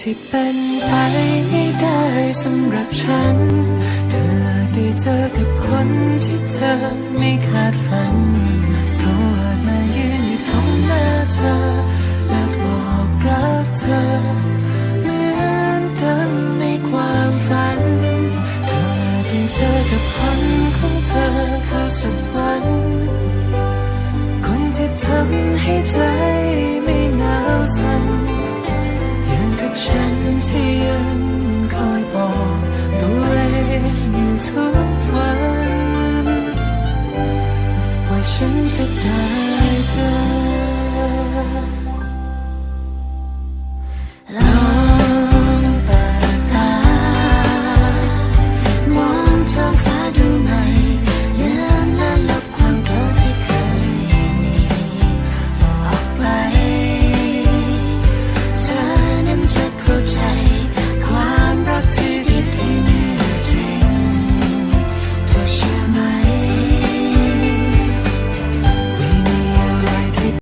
ที่เป็นไปไม่ได้สำหรับฉัน เธอได้เจอกับคนที่เธอไม่คาดฝันเขาอาจมายืนอยู่ตรงหน้าเธอ และบอกรักเธอเหมือนดังในความฝัน เธอได้เจอกับคนของเธอเข้าสักวันคนที่ทำให้ใจไม่หนาวสั่น จะได้เจอเรา